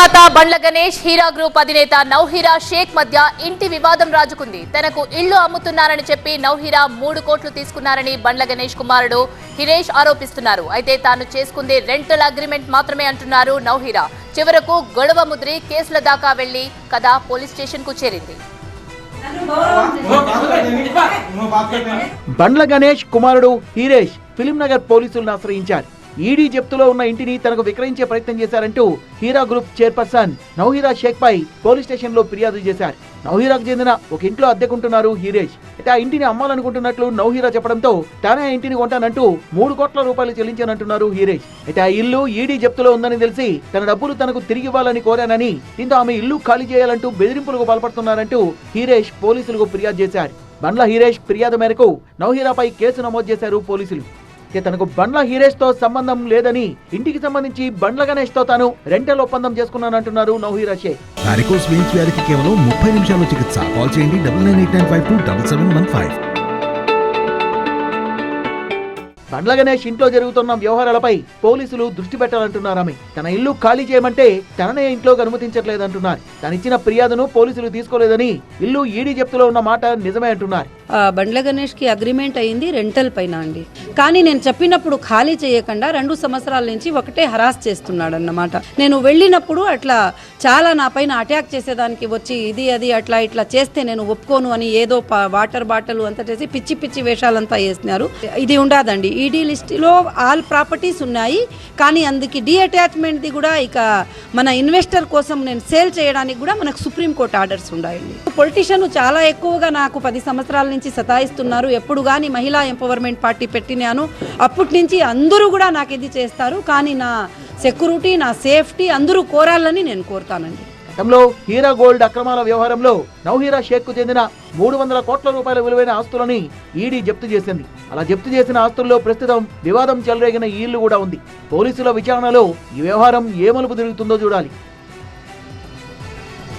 నిర్మాత బండ్ల గణేష్ హీరా గ్రూప్ అధినేత నౌహీరా షేక్ మధ్య ఇంటి వివాదం రాజుకుంది. తనకు ఇళ్ళు అమ్ముతున్నారని చెప్పి నౌహీరా మూడు కోట్లు తీసుకున్నారని బండ్ల గణేష్ కుమారుడు హిరేష్ ఆరోపిస్తున్నారు. అయితే తాను చేసుకుంది రెంటల్ అగ్రిమెంట్ మాత్రమే అంటున్నారు నౌహీరా. చివరకు గొడవ ముద్రి కేసుల దాకా వెళ్ళి కథ పోలీస్ స్టేషన్కు చేరింది. బండ్ల గణేష్ కుమారుడు హీరేష్ ఫిలిం నగర్ పోలీసులను ఆశ్రయించారు. ఈడీ జప్తులో ఉన్న ఇంటిని తనకు విక్రయించే ప్రయత్నం చేశారంటూ హీరా గ్రూప్ చైర్పర్సన్ నౌహీరా షేక్ పై పోలీస్ స్టేషన్లో ఫిర్యాదు చేశారు. నౌహీరాకు చెందిన ఒక ఇంట్లో అద్దెకుంటున్నారు హీరేష్. అయితే ఆ ఇంటిని అమ్మాలనుకుంటున్నట్లు నౌహీరా చెప్పడంతో తానే ఆ ఇంటిని కొంటానంటూ మూడు కోట్ల రూపాయలు చెల్లించానంటున్నారు హీరేష్. అయితే ఆ ఇల్లు ఈడీ జప్తులో ఉందని తెలిసి తన డబ్బులు తనకు తిరిగి ఇవ్వాలని కోరానని దీంతో ఆమె ఇల్లు ఖాళీ చేయాలంటూ బెదిరింపులకు పాల్పడుతున్నారంటూ హీరేష్ పోలీసులకు ఫిర్యాదు చేశారు. బండ్ల హీరేష్ ఫిర్యాదు మేరకు నౌహీరాపై కేసు నమోదు చేశారు పోలీసులు. తనకు బండ్ల హీరేష్తో సంబంధం లేదని ఇంటికి సంబంధించి బండ్ల గణేష్తో తాను రెంటల్ ఒప్పందం చేసుకున్నానంటున్నారు నౌహీరా షేక్ వారికోస్ వెయిన్స్ వ్యాధికి కేవలం ముప్పై నిమిషాల్లో చికిత్స. కాల్ చేయండి double nine eight nine five two double seven one five Bandla Ganesh ఇంట్లో జరుగుతున్న వ్యవహారాలపై పోలీసులు దృష్టి పెట్టాలంటున్నారు ఆమె. తన ఇల్లు ఖాళీ చేయమంటే తననే ఇంట్లోకి అనుమతించట్లేదంటున్నారు. తనిచ్చిన ఫిర్యాదును పోలీసులు తీసుకోలేదని ఇల్లు ఈడీ జప్తులో ఉన్న మాట నిజమే అంటున్నారు. బండ్ల గణేష్కి అగ్రిమెంట్ అయింది రెంటల్ పైన అండి. కానీ నేను చెప్పినప్పుడు ఖాళీ చేయకుండా రెండు సంవత్సరాల నుంచి ఒకటే హరాస్ చేస్తున్నాడు అన్నమాట నేను వెళ్ళినప్పుడు అట్లా చాలా నా పైన అటాక్ చేసేదానికి వచ్చి ఇది అది అట్లా ఇట్లా చేస్తే నేను ఒప్పుకోను అని ఏదో పా- వాటర్ బాటిల్ అంతా చేసి పిచ్చి పిచ్చి వేషాలంతా వేసినారు. ఇది ఉండదండి. ఈడీ లిస్టులో ఆల్ ప్రాపర్టీస్ ఉన్నాయి. కానీ అందుకి డీ అటాచ్మెంట్ది కూడా ఇక మన ఇన్వెస్టర్ కోసం నేను సేల్ చేయడానికి కూడా మనకు సుప్రీంకోర్టు ఆర్డర్స్ ఉన్నాయండి. పొలిటీషియన్ చాలా ఎక్కువగా నాకు పది సంవత్సరాల నుంచి సతాయిస్తున్నారు. ఎప్పుడు కానీ మహిళా ఎంపవర్మెంట్ పార్టీ పెట్టినాను. అప్పటి నుంచి అందరూ కూడా నాకు ఇది చేస్తారు. కానీ నా సెక్యూరిటీ నా సేఫ్టీ అందరూ కోరాలని నేను కోరుతానండి. గతంలో హీరా గోల్డ్ అక్రమాల వ్యవహారంలో నౌహీరా షేక్కు చెందిన మూడు వందల కోట్ల రూపాయల విలువైన ఆస్తులని ఈడీ జప్తు చేసింది. అలా జప్తు చేసిన ఆస్తుల్లో ప్రస్తుతం వివాదం చెలరేగిన ఈ ఇల్లు కూడా ఉంది. పోలీసుల విచారణలో ఈ వ్యవహారం ఏ మలుపు తిరుగుతుందో చూడాలి.